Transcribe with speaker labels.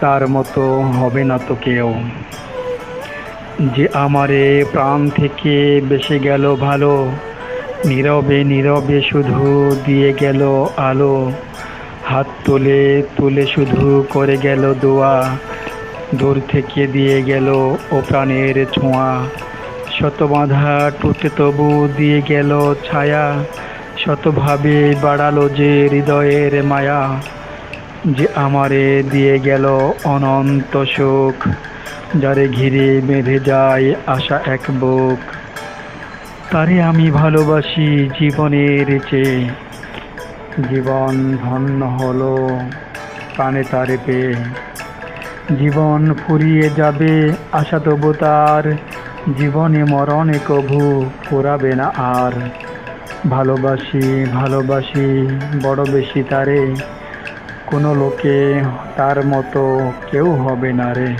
Speaker 1: তার মতো হবে না তো কেউ। যে আমারে প্রাণ থেকে বেসে গেল ভালো, নীরবে নীরবে শুধু দিয়ে গেল আলো। হাত তুলে তুলে শুধু করে গেল দোয়া, দূর থেকে দিয়ে গেল ও প্রাণের ছোঁয়া। শত বাঁধা টুটে তবু দিয়ে গেল ছায়া, শতভাবে বাড়ালো যে হৃদয়ের মায়া। যে আমারে দিয়ে গেল অনন্ত সুখ, যারে ঘিরে বেঁধে যায় আশা এক বুক। তারে আমি ভালোবাসি জীবনের চেয়ে। জীবন ধন্য হলো প্রাণে তারে পেয়ে। জীবন ফুরিয়ে যাবে আশা তবু তার, জীবনে মরণে কভু ফুরাবে না আর। ভালোবাসি ভালোবাসি, বড় বেশি তারে। কোনো লোকে তার মতো কেউ হবে না রে।